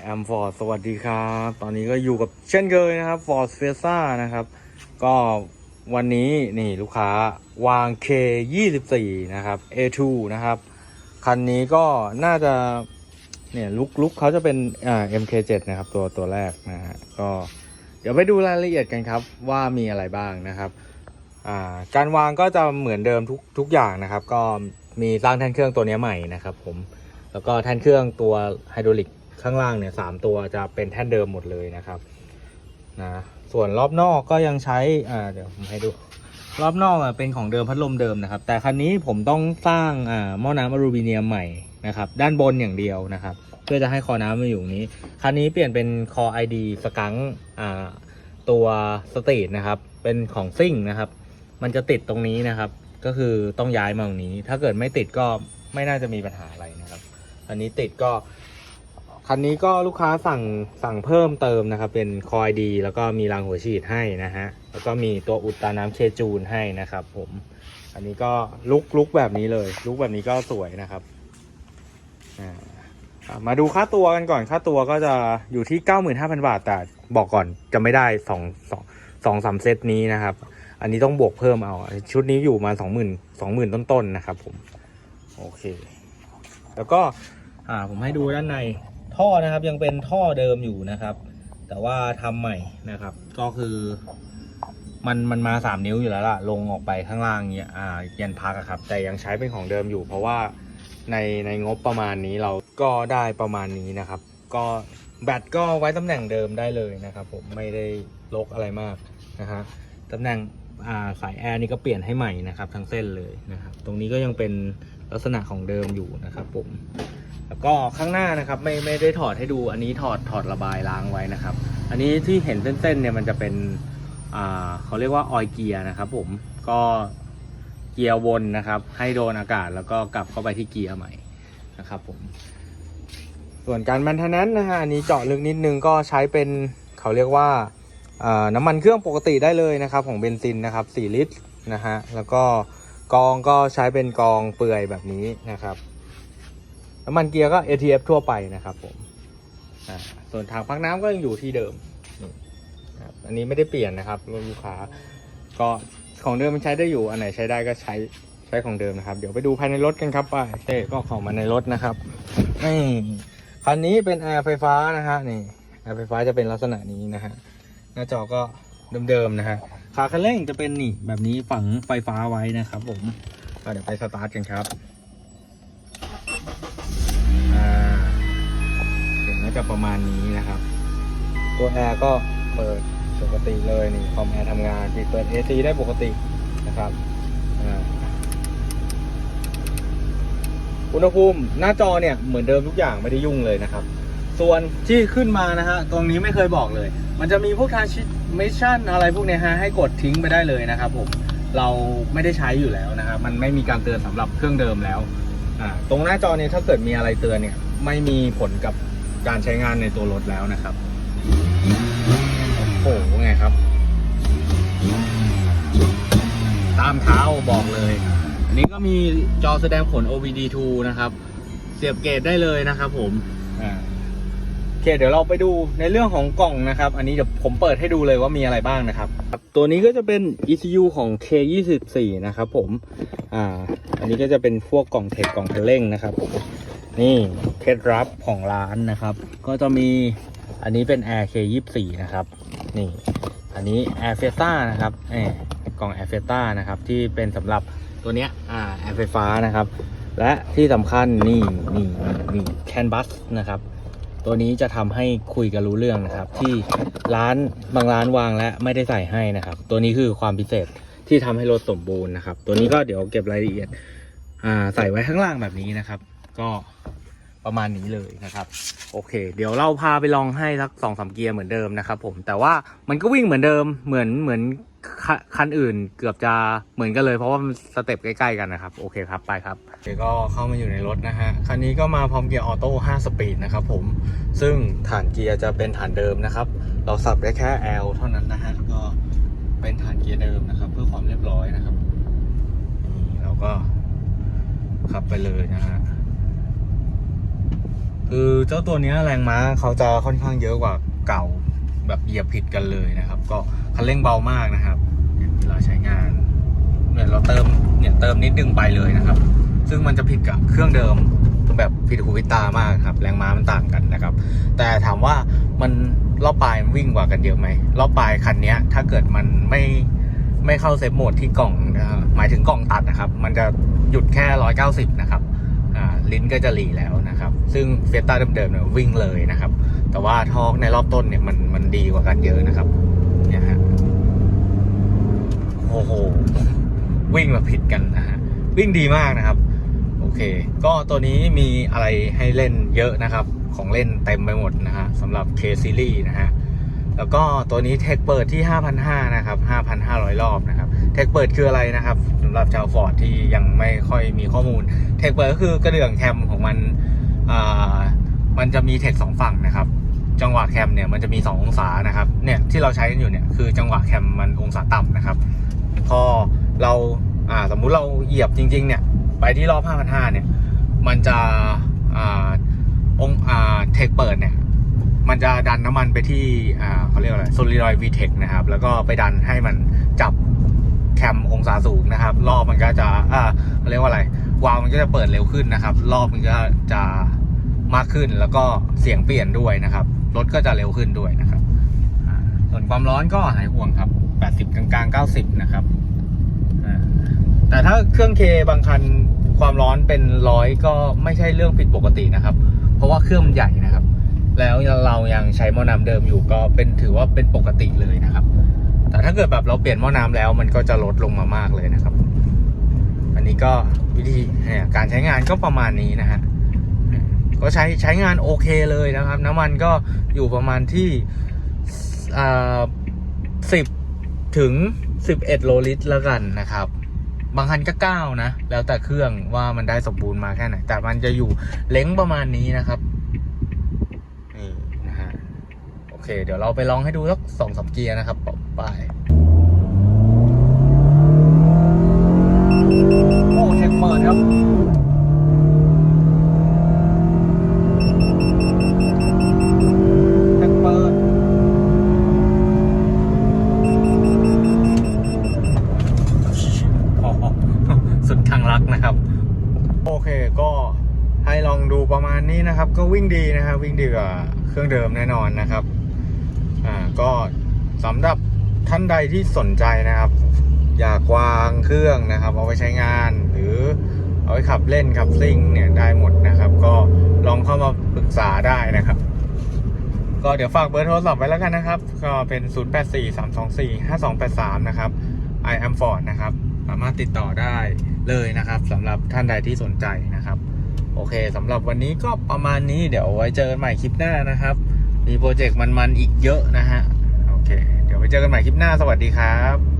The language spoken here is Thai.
แอมฟอร์ดสวัสดีครับ ตอนนี้ก็อยู่กับเช่นเคยนะครับ Ford f i e s a นะครับ ก็วันนี้นี่ลูกค้าวาง K 24 นะครับ A2 นะครับ คันนี้ก็น่าจะ เนี่ยลุกลุกเขาจะเป็นอ่า MK7 นะครับ ตัวตัวแรกนะฮะก็เดี๋ยวไปดูรายละเอียดกันครับ ว่ามีอะไรบ้างนะครับอ่าการวางก็จะเหมือนเดิมทุกทุกอย่างนะครับ ก็มีสร้างแท่นเครื่องตัวนี้ใหม่นะครับผมแล้วก็แท่นเครื่องตัวไฮดรอลิก ข้างล่างเนี่ยสามตัวจะเป็นแท่นเดิมหมดเลยนะครับนะส่วนรอบนอกก็ยังใช้อ่าเดี๋ยวผมให้ดู รอบนอกอะเป็นของเดิมพัดลมเดิมนะครับ แต่คันนี้ผมต้องสร้างอ่าหม้อน้ำอลูมิเนียมใหม่นะครับ ด้านบนอย่างเดียวนะครับ เพื่อจะให้คอน้ำมาอยู่นี้ คันนี้เปลี่ยนเป็นคอ ID สกังอ่าตัวสตรีทนะครับ เป็นของซิ่งนะครับ มันจะติดตรงนี้นะครับ ก็คือต้องย้ายมาตรงนี้ ถ้าเกิดไม่ติดก็ไม่น่าจะมีปัญหาอะไรนะครับ อันนี้ติดก็ คันนี้ก็ลูกค้าสั่งสั่งเพิ่มเติมนะครับ เป็นคอยดี แล้วก็มีรางหัวฉีดให้นะฮะ แล้วก็มีตัวอุดตาน้ำเคจูนให้นะครับผม อันนี้ก็ลุกลุกแบบนี้เลย ลุกแบบนี้ก็สวยนะครับ มาดูค่าตัวกันก่อน ค่าตัวก็จะอยู่ที่ 95,000 บาท แต่บอกก่อนจะไม่ได้สองสองสองสามเซตนี้นะครับ อันนี้ต้องบวกเพิ่มเอา ชุดนี้อยู่มา 20,000 20,000 ต้นๆนะครับผม โอเค แล้วก็ อ่า ผมให้ดูด้านใน ท่อนะครับยังเป็นท่อเดิมอยู่นะครับ แต่ว่าทำใหม่นะครับ ก็คือมันมันมาสามนิ้วอยู่แล้วล่ะ ลงออกไปข้างล่างเนี้ยอ่ายันพักครับ แต่ยังใช้เป็นของเดิมอยู่ เพราะว่าในในงบประมาณนี้เราก็ได้ประมาณนี้นะครับ ก็แบตก็ไว้ตำแหน่งเดิมได้เลยนะครับผมไม่ได้ลกอะไรมากนะฮะตำแหน่งอ่าสายแอร์นี่ก็เปลี่ยนให้ใหม่นะครับ ทั้งเส้นเลยนะครับ ตรงนี้ก็ยังเป็น ลักษณะของเดิมอยู่นะครับผม แล้วก็ข้างหน้านะครับไม่ไม่ได้ถอดให้ดูอันนี้ถอดถอดระบายล้างไว้นะครับ อันนี้ที่เห็นเส้นๆเนี่ยมันจะเป็นอ่าเขาเรียกว่าออยเกียร์นะครับผมก็เกียร์วนนะครับ ให้โดนอากาศแล้วก็กลับเข้าไปที่เกียร์ใหม่นะครับผม ส่วนการแมนเทนแนนนะฮะอันนี้เจาะลึกนิดนึงก็ใช้เป็นเขาเรียกว่าอ่าน้ำมันเครื่องปกติได้เลยนะครับ ของเบนซินนะครับ 4 ลิตรนะฮะแล้วก็ กองก็ใช้เป็นกองเปื่อยแบบนี้นะครับน้ำมันเกียร์ก็ ATF ทั่วไปนะครับผมส่วนถังพักน้ำก็ยังอยู่ที่เดิมอันนี้ไม่ได้เปลี่ยนนะครับรถลูกค้า ก็ของเดิมมันใช้ได้อยู่อันไหนใช้ได้ก็ใช้ใช้ของเดิมนะครับ เดี๋ยวไปดูภายในรถกันครับไปเต้ก็ของมาในรถนะครับนี่คันนี้เป็นแอร์ไฟฟ้านะฮะนี่แอร์ไฟฟ้าจะเป็นลักษณะนี้นะฮะหน้าจอก็เดิมๆนะฮะ ขาคันเร่งจะเป็นนี่แบบนี้ฝังไฟฟ้าไว้นะครับ ผมก็เดี๋ยวไปสตาร์ทกันครับอ่าเสียงก็จะประมาณนี้นะครับ ตัวแอร์ก็เปิดปกติเลยนี่คอมแอร์ทำงานปิดเปิด AC ได้ปกตินะครับอุณหภูมิหน้าจอเนี่ยเหมือนเดิมทุกอย่างไม่ได้ยุ่งเลยนะครับ ส่วนที่ขึ้นมานะฮะตรงนี้ไม่เคยบอกเลย มันจะมีพวกทาชิมิชชั่นอะไรพวกนี้ฮะให้กดทิ้งไปได้เลยนะครับผมเราไม่ได้ใช้อยู่แล้วนะครับมันไม่มีการเตือนสำหรับเครื่องเดิมแล้วอ่าตรงหน้าจอเนี่ยถ้าเกิดมีอะไรเตือนเนี่ยไม่มีผลกับการใช้งานในตัวรถแล้วนะครับโอ้โหไงครับ ตามเท้าบอกเลย อันนี้ก็มีจอแสดงผล OBD2 นะครับ เสียบเกตได้เลยนะครับผมอ่า เคเดี๋ยวเราไปดูในเรื่องของกล่องนะครับ อันนี้เดี๋ยวผมเปิดให้ดูเลยว่ามีอะไรบ้างนะครับ ตัวนี้ก็จะเป็น ECU ของ K24 นะครับผมอ่าอันนี้ก็จะเป็นพวกกล่องเทคกล่องเพลเร่งนะครับผมนี่เคล็ดลับของร้านนะครับ ก็จะมีอันนี้เป็น Air K24 นะครับนี่อันนี้ Air f e s a นะครับเออกล่อง Air f e s a นะครับที่เป็นสำหรับตัวเนี้ยอ่าแอร์ไฟฟ้านะครับ และที่สำคัญนี่นี่นี่แคนบัสนะครับ ตัวนี้จะทำให้คุยกันรู้เรื่องนะครับ ที่ร้านบางร้านวางและไม่ได้ใส่ให้นะครับ ตัวนี้คือความพิเศษที่ทำให้รถสมบูรณ์นะครับ ตัวนี้ก็เดี๋ยวเก็บรายละเอียดใส่ไว้ข้างล่างแบบนี้นะครับ ก็ประมาณนี้เลยนะครับ โอเค เดี๋ยวเราพาไปลองให้สักสองสามเกียร์เหมือนเดิมนะครับ ผมแต่ว่ามันก็วิ่งเหมือนเดิมเหมือนเหมือน คันอื่นเกือบจะเหมือนกันเลย เพราะว่ามันสเต็ปใกล้ๆกันนะครับ โอเคครับไปครับเดี๋ยวก็เข้ามาอยู่ในรถนะฮะคันนี้ก็มาพร้อมเกียร์ออโต้5สปีดนะครับผมซึ่งฐานเกียร์จะเป็นฐานเดิมนะครับ เราสับได้แค่ L เท่านั้นนะฮะก็เป็นฐานเกียร์เดิมนะครับ เพื่อความเรียบร้อยนะครับนี่เราก็ขับไปเลยนะฮะคือเจ้าตัวนี้แรงม้าเขาจะค่อนข้างเยอะกว่าเก่า แบบเหยียบผิดกันเลยนะครับ ก็คันเร่งเบามากนะครับเวลาใช้งานเนี่ยเราเติมเนี่ยเติมนิดนึงไปเลยนะครับ ซึ่งมันจะผิดกับเครื่องเดิมแบบผิดหูผิดตามากครับ แรงม้ามันต่างกันนะครับ แต่ถามว่ามันรอบปลายมันวิ่งกว่ากันเยอะไหมรอบปลายคันนี้ถ้าเกิดมันไม่ไม่เข้าเซฟโหมดที่กล่องนะหมายถึงกล่องตัดนะครับ มันจะหยุดแค่ร้อยเก้าสิบนะครับอ่าลิ้นก็จะหลีแล้วนะครับ ซึ่งเฟสต้าเดิมๆเนี่ยวิ่งเลยนะครับ แต่ว่าทอกในรอบต้นเนี่ยมัน ดีกว่ากันเยอะนะครับ เนี่ยฮะ โอ้โห วิ่งมาผิดกันนะฮะ วิ่งดีมากนะครับ โอเค ก็ตัวนี้มีอะไรให้เล่นเยอะนะครับ ของเล่นเต็มไปหมดนะฮะสำหรับ K Series นะฮะ แล้วก็ตัวนี้เทคเปิดที่ 5,500 นะครับ 5,500 รอบนะครับ เทคเปิดคืออะไรนะครับสำหรับชาวฟอร์ดที่ยังไม่ค่อยมีข้อมูล เทคเปิดก็คือกระเดื่องแคมของมันอ่ามันจะมีเทคสองฝั่งนะครับ จังหวะแคมเนี่ยมันจะมี 2 องศานะครับ เนี่ยที่เราใช้กันอยู่เนี่ยคือจังหวะแคมมันองศาต่ำนะครับ พอเราอ่าสมมุติเราเหยียบจริง ๆ เนี่ย ไปที่รอบ 5,500 เนี่ย มันจะอ่าองอ่าเทคเปิดเนี่ย มันจะดันน้ำมันไปที่อ่าเขาเรียกว่าอะไร Solenoid VTEC นะครับ แล้วก็ไปดันให้มันจับแคมองศาสูงนะครับ รอบมันก็จะอ่าเขาเรียกว่าอะไร วาล์วมันก็จะเปิดเร็วขึ้นนะครับ รอบมันก็จะมากขึ้นแล้วก็เสียงเปลี่ยนด้วยนะครับ รถก็จะเร็วขึ้นด้วยนะครับส่วนความร้อนก็หายห่วงครับ 80 กลางๆ 90 นะครับแต่ถ้าเครื่องเคบางคันความร้อนเป็นร้อยก็ไม่ใช่เรื่องผิดปกตินะครับ เพราะว่าเครื่องมันใหญ่นะครับ แล้วเรายังใช้หม้อน้ำเดิมอยู่ก็เป็นถือว่าเป็นปกติเลยนะครับ แต่ถ้าเกิดแบบเราเปลี่ยนหม้อน้ำแล้วมันก็จะลดลงมามากเลยนะครับ อันนี้ก็วิธีการใช้งานก็ประมาณนี้นะฮะ ก็ใช้ใช้งานโอเคเลยนะครับ น้ำมันก็อยู่ประมาณที่สิบถึงสิบเอ็ดโลลิตรล้วกันนะครับ บางคันก็เก้านะ แล้วแต่เครื่องว่ามันได้สมบูรณ์มาแค่ไหน แต่มันจะอยู่เล้งประมาณนี้นะครับนี่นะฮะโอเค เดี๋ยวเราไปลองให้ดูสักสองสามเกียร์นะครับไปโอ้เทคเปิดครับ เทคเปิด อ๋อ สุดทางรักนะครับ โอเคก็ให้ลองดู ประมาณนี้นะครับ ก็วิ่งดีนะครับวิ่งดีกว่าเครื่องเดิมแน่นอนนะครับ อ่าก็สำหรับท่านใดที่สนใจนะครับ อยากวางเครื่องนะครับ เอาไปใช้งานหรือเอาไปขับเล่นขับซิ่งเนี่ยได้หมดนะครับ ก็ลองเข้ามาปรึกษาได้นะครับ ก็เดี๋ยวฝากเบอร์โทรศัพท์ไว้แล้วกันนะครับ ก็เป็น 0843245283 นะครับ I am Ford นะครับ สามารถติดต่อได้เลยนะครับสำหรับท่านใดที่สนใจนะครับ โอเคสำหรับวันนี้ก็ประมาณนี้เดี๋ยวไว้เจอกันใหม่คลิปหน้านะครับ มีโปรเจกต์มันๆอีกเยอะนะฮะ โอเค เดี๋ยวไว้เจอกันใหม่คลิปหน้าสวัสดีครับ